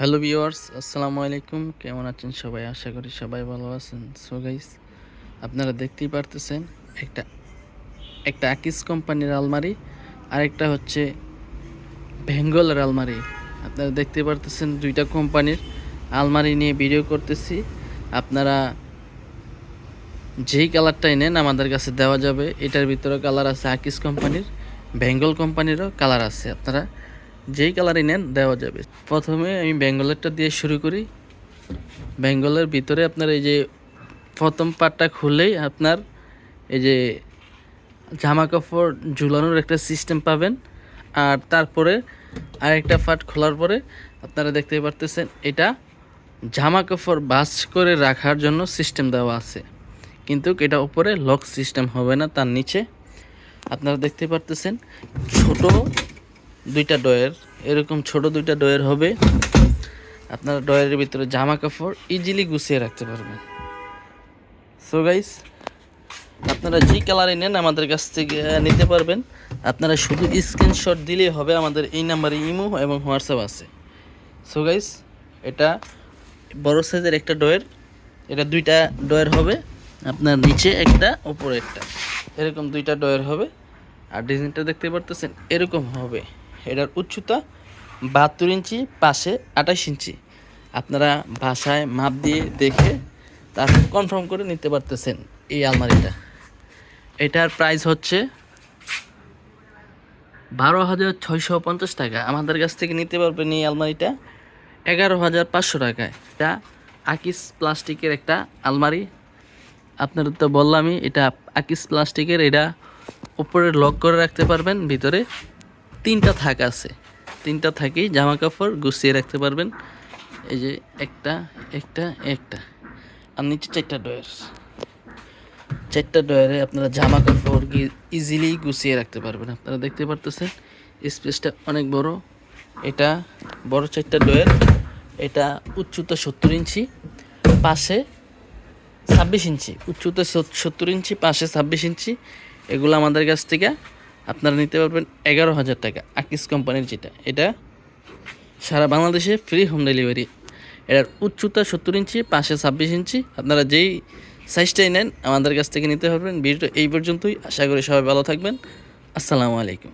Hello viewers, আসসালামু আলাইকুম। কেমন আছেন সবাই? আশা করি সবাই ভালো আছেন। সো গাইস আপনারা দেখতেই পারতেছেন একটা একটা আকিস কোম্পানির আলমারি, আরেকটা হচ্ছে বেঙ্গলের আলমারি। আপনারা দেখতে পারতেছেন দুইটা কোম্পানির আলমারি নিয়ে ভিডিও করতেছি। আপনারা যেই কালারটাই নেন, আমাদের কাছে দেওয়া যাবে। এটার ভিতরে কালার আছে আকিস কোম্পানির বেঙ্গল কোম্পানিরও কালার আছে। আপনারা যেই কালারই নেন, দেওয়া যাবে। প্রথমে আমি বেঙ্গলেরটা দিয়ে শুরু করি। বেঙ্গলের ভিতরে আপনার এই যে প্রথম পাটটা খুললেই আপনার এই যে জামা কাপড় ঝুলানোর একটা সিস্টেম পাবেন। আর তারপরে আরেকটা পাট খোলার পরে আপনারা দেখতে পারতেছেন, এটা জামা কাপড় বাস করে রাখার জন্য সিস্টেম দেওয়া আছে। কিন্তু এটা উপরে লক সিস্টেম হবে না, তার নিচে। আপনারা দেখতে পারতেছেন, ছোট দুইটা ডয়ের এরকম ছোট দুইটা ডয়ের হবে। আপনারা ডয়ের ভিতরে জামা কাপড় ইজিলি গুছিয়ে রাখতে পারবেন। সো গাইস আপনারা যে কালারে নেন আমাদের কাছ থেকে নিতে পারবেন। আপনারা শুধু স্ক্রিনশট দিলেই হবে আমাদের এই নাম্বারে ইমো এবং হোয়াটসঅ্যাপ আছে। সো গাইস এটা বড় সাইজের একটা ডয়ের এটা দুইটা ডয়ের হবে। আপনার নিচে একটা, উপরে একটা। এরকম দুইটা ডয়ের হবে। আর ডিজাইনটা দেখতে পারতেছেন, এরকম হবে। এটার উচ্চতা বাহাত্তর ইঞ্চি, পাশে আঠাশ ইঞ্চি। আপনারা ভাষায় মাপ দিয়ে দেখে তারপর কনফার্ম করে নিতে পারতেছেন এই আলমারিটা। এটার প্রাইস হচ্ছে বারো হাজার ছয়শো পঞ্চাশ টাকা। আমাদের কাছ থেকে নিতে পারবেন এই আলমারিটা এগারো হাজার পাঁচশো টাকায় এটা আকিস প্লাস্টিকের একটা আলমারি। আপনারা তো বললামই, এটা আকিস প্লাস্টিকের এটা উপরে লক করে রাখতে পারবেন, ভিতরে তিনটা থাক আছে। তিনটা থাকেই জামা কাপড় গুছিয়ে রাখতে পারবেন। এই যে একটা একটা একটা। আর নিচে চারটা ডয়ের চারটা ডয়ারে আপনারা জামা কাপড় ইজিলি গুছিয়ে রাখতে পারবেন। আপনারা দেখতে পারতেছেন স্পেসটা অনেক বড়। এটা বড় চারটা ডয়ার এটা উচ্চতা সত্তর ইঞ্চি, পাশে ছাব্বিশ ইঞ্চি। উচ্চতা সত্তর ইঞ্চি, পাশে ছাব্বিশ ইঞ্চি। এগুলো আমাদের কাছ থেকে আপনারা নিতে পারবেন এগারো হাজার টাকা আকিস কোম্পানির যেটা। এটা সারা বাংলাদেশে ফ্রি হোম ডেলিভারি এটার উচ্চতা সত্তর ইঞ্চি, পাশে ছাব্বিশ ইঞ্চি। আপনারা যেই সাইজটাই নেন, আমাদের কাছ থেকে নিতে পারবেন। ভিডিওটা এই পর্যন্তই। আশা করি সবাই ভালো থাকবেন। আসসালামু আলাইকুম।